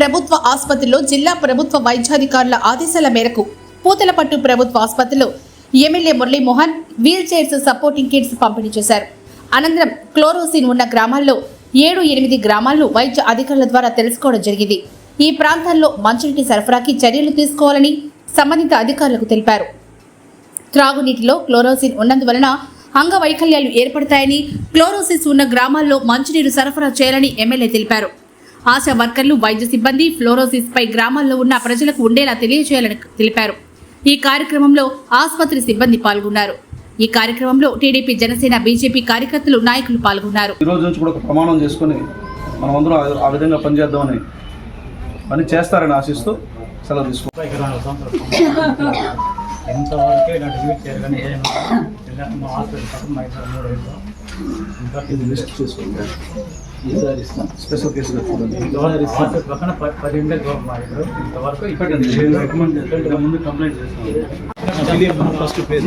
ప్రభుత్వ ఆసుపత్రిలో జిల్లా ప్రభుత్వ వైద్యాధికారుల ఆదేశాల మేరకు పూతలపట్టు ప్రభుత్వ ఆసుపత్రిలో MLA Muralimohan wheel chairs supporting kits పంపిణీ చేశారు. అనంతరం క్లోరోసిన్ ఉన్న గ్రామాల్లో ఏడు ఎనిమిది గ్రామాలను వైద్య అధికారుల ద్వారా తెలుసుకోవడం జరిగింది. ఈ ప్రాంతాల్లో మంచినీటి సరఫరాకి చర్యలు తీసుకోవాలని సంబంధిత అధికారులకు తెలిపారు. త్రాగునీటిలో క్లోరోసిన్ ఉన్నందువలన అంగవైకల్యాలు ఏర్పడతాయని క్లోరోసిస్ ఉన్న గ్రామాల్లో మంచినీరు సరఫరా చేయాలని ఎమ్మెల్యే తెలిపారు. ఆశా వర్కర్లు వైద్య సిబ్బంది ఫ్లోరోసిస్ పై గ్రామాల్లో ఉన్న ప్రజలకు ఉండేలా తెలియజేయాలని తెలిపారు. ఈ కార్యక్రమంలో ఆసుపత్రి సిబ్బంది పాల్గొన్నారు. ఈ కార్యక్రమంలో టీడీపీ జనసేన బీజేపీ కార్యకర్తలు నాయకులు పాల్గొన్నారు. ఈ రోజు నుంచి కూడా ఒక ప్రమాణం చేసుకొని మనమందరం ఆ- ఆ విధంగా పనిచేద్దామని పని చేస్తారని ఆశిస్తూ సెలవు తీసుకుంటాం ఎంతవరకు ఇలాంటి యూజ్ కానీ హాస్పిటల్ ఇంకా లిస్ట్ ఈసారి ఇస్తాం స్పెషల్ కేసు పెట్టుకోండి ఇంతవరకు హాస్పిటల్ పక్కన ప- పది ఇంట్లో మా ఇద్దరు. ఇంతవరకు చేస్తాను ముందు కంప్లైంట్ చేస్తాను ఫస్ట్ పేరు.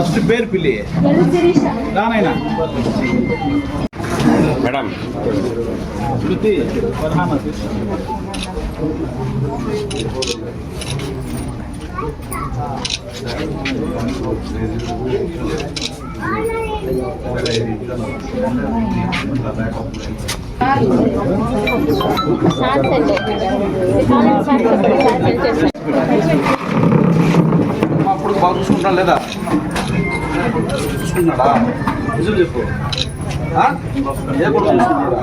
ఫస్ట్ పేరు పిల్లి. రానైనా మేడం. శృతి ప్రధాన శిష్యు. అప్పుడు బాగా చూసుకుంటాను లేదా? చూసుకుంటున్నాడా నిజం చెప్పు. ఏ కూడా చూసుకుంటున్నాడా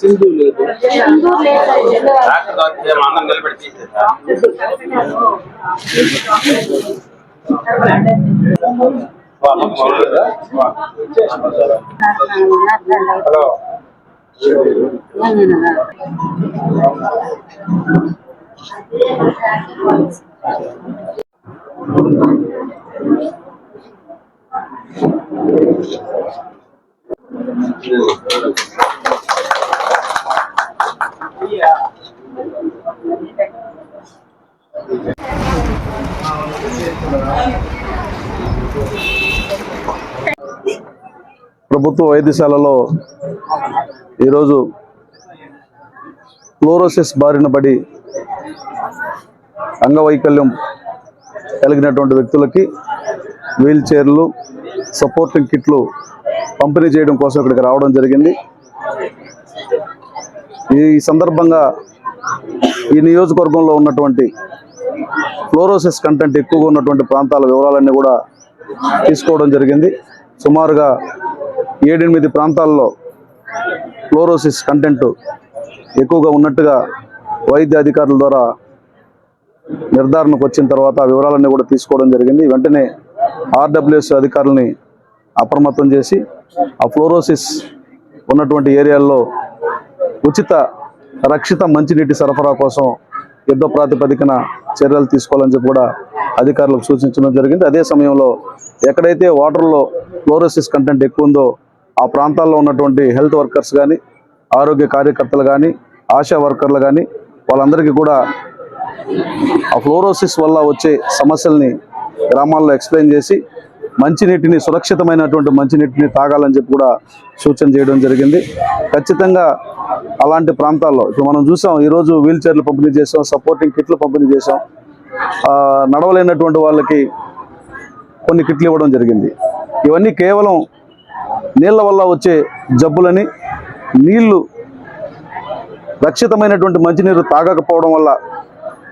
సింధు లేదు డాక్టర్ దొరికితే మా అన్నం ప్రభుత్వ వైద్యశాలలో ఈరోజు ఫ్లోరోసిస్ బారిన పడి అంగవైకల్యం కలిగినటువంటి వ్యక్తులకి వీల్ చైర్లు సపోర్టింగ్ కిట్లు పంపిణీ చేయడం కోసం ఇక్కడికి రావడం జరిగింది. ఈ సందర్భంగా ఈ నియోజకవర్గంలో ఉన్నటువంటి ఫ్లోరోసిస్ కంటెంట్ ఎక్కువగా ఉన్నటువంటి ప్రాంతాల వివరాలన్నీ కూడా తీసుకోవడం జరిగింది. సుమారుగా ఏడెనిమిది ప్రాంతాల్లో ఫ్లోరోసిస్ కంటెంట్ ఎక్కువగా ఉన్నట్టుగా వైద్య అధికారుల ద్వారా నిర్ధారణకు వచ్చిన తర్వాత ఆ వివరాలన్నీ కూడా తీసుకోవడం జరిగింది. వెంటనే ఆర్డబ్ల్యూఎస్ అధికారులని అప్రమత్తం చేసి ఆ ఫ్లోరోసిస్ ఉన్నటువంటి ఏరియాల్లో ఉచిత రక్షిత మంచినీటి సరఫరా కోసం యుద్ధ ప్రాతిపదికన చర్యలు తీసుకోవాలని చెప్పి కూడా అధికారులకు సూచించడం జరిగింది. అదే సమయంలో ఎక్కడైతే వాటర్లో ఫ్లోరోసిస్ కంటెంట్ ఎక్కువ ఉందో ఆ ప్రాంతాల్లో ఉన్నటువంటి హెల్త్ వర్కర్స్ కానీ ఆరోగ్య కార్యకర్తలు కానీ ఆశా వర్కర్లు కానీ వాళ్ళందరికీ కూడా ఆ ఫ్లోరోసిస్ వల్ల వచ్చే సమస్యల్ని గ్రామాల్లో ఎక్స్ప్లెయిన్ చేసి మంచినీటిని సురక్షితమైనటువంటి మంచినీటిని తాగాలని చెప్పి కూడా సూచన చేయడం జరిగింది. ఖచ్చితంగా అలాంటి ప్రాంతాల్లో ఇప్పుడు మనం చూసాం ఈరోజు వీల్ చైర్లు పంపిణీ చేసాం సపోర్టింగ్ కిట్లు పంపిణీ చేసాం నడవలేనటువంటి వాళ్ళకి కొన్ని కిట్లు ఇవ్వడం జరిగింది. ఇవన్నీ కేవలం నీళ్ళ వల్ల వచ్చే జబ్బులని నీళ్ళు రక్షితమైనటువంటి మంచినీరు తాగకపోవడం వల్ల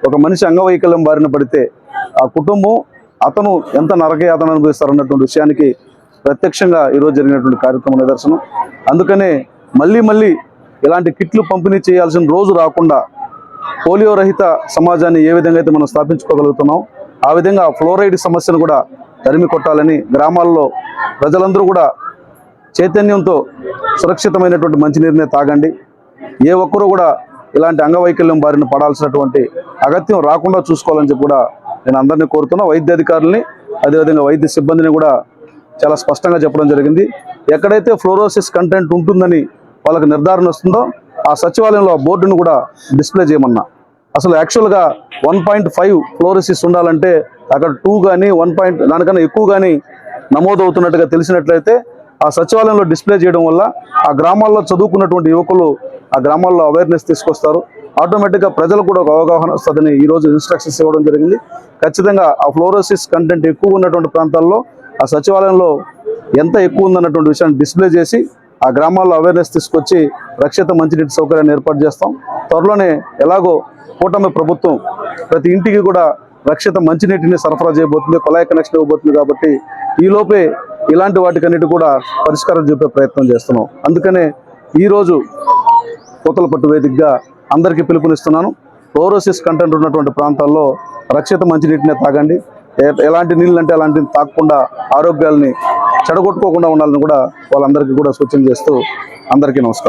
ఒక మనిషి అంగవైకల్యం బారిన పడితే ఆ కుటుంబం అతను ఎంత నరకయాతన అనుభవిస్తారన్నటువంటి విషయానికి ప్రత్యక్షంగా ఈరోజు జరిగినటువంటి కార్యక్రమ నిదర్శనం. అందుకనే మళ్ళీ మళ్ళీ ఇలాంటి కిట్లు పంపిణీ చేయాల్సిన రోజు రాకుండా పోలియో రహిత సమాజాన్ని ఏ విధంగా అయితే మనం స్థాపించుకోగలుగుతున్నాం ఆ విధంగా ఫ్లోరైడ్ సమస్యను కూడా తరిమి కొట్టాలని గ్రామాల్లో ప్రజలందరూ కూడా చైతన్యంతో సురక్షితమైనటువంటి మంచినీరునే తాగండి. ఏ ఒక్కరూ కూడా ఇలాంటి అంగవైకల్యం బారిన పడాల్సినటువంటి అగత్యం రాకుండా చూసుకోవాలని చెప్పి కూడా నేను అందరినీ కోరుతున్నా వైద్య అధికారుల్ని అదేవిధంగా వైద్య సిబ్బందిని కూడా చాలా స్పష్టంగా చెప్పడం జరిగింది. ఎక్కడైతే ఫ్లోరోసిస్ కంటెంట్ ఉంటుందని వాళ్ళకి నిర్ధారణ వస్తుందో ఆ సచివాలయంలో ఆ బోర్డును కూడా డిస్ప్లే చేయమన్నా. అసలు యాక్చువల్గా వన్ పాయింట్ ఫైవ్ ఫ్లోరోసిస్ ఉండాలంటే అక్కడ టూ కానీ వన్ పాయింట్ దానికన్నా ఎక్కువ కానీ నమోదవుతున్నట్టుగా తెలిసినట్లయితే ఆ సచివాలయంలో డిస్ప్లే చేయడం వల్ల ఆ గ్రామాల్లో చదువుకున్నటువంటి యువకులు ఆ గ్రామాల్లో అవేర్నెస్ తీసుకొస్తారు. ఆటోమేటిక్గా ప్రజలకు కూడా ఒక అవగాహన వస్తుందని ఈ రోజు ఇన్స్ట్రక్షన్స్ ఇవ్వడం జరిగింది. ఖచ్చితంగా ఆ ఫ్లోరోసిస్ కంటెంట్ ఎక్కువ ఉన్నటువంటి ప్రాంతాల్లో ఆ సచివాలయంలో ఎంత ఎక్కువ ఉందన్నటువంటి విషయాన్ని డిస్ప్లే చేసి ఆ గ్రామాల్లో అవేర్నెస్ తీసుకొచ్చి రక్షిత మంచినీటి సౌకర్యాన్ని ఏర్పాటు చేస్తాం. త్వరలోనే ఎలాగో కూటమి ప్రభుత్వం ప్రతి ఇంటికి కూడా రక్షిత మంచినీటిని సరఫరా చేయబోతుంది కొలాయి కనెక్షన్ ఇవ్వబోతుంది కాబట్టి ఈలోపే ఇలాంటి వాటికన్నిటి కూడా పరిష్కారం చూపే ప్రయత్నం చేస్తున్నాం. అందుకనే ఈరోజు పూతలపట్టు వేదికగా అందరికీ పిలుపునిస్తున్నాను. క్లోరోసిస్ కంటెంట్ ఉన్నటువంటి ప్రాంతాల్లో రక్షిత మంచినీటినే తాగండి. ఏ- ఎలాంటి నీళ్ళు అంటే అలాంటివి తాగకుండా ఆరోగ్యాల్ని చెడగొట్టుకోకుండా ఉండాలని కూడా వాళ్ళందరికీ కూడా సూచన చేస్తూ అందరికీ నమస్కారం.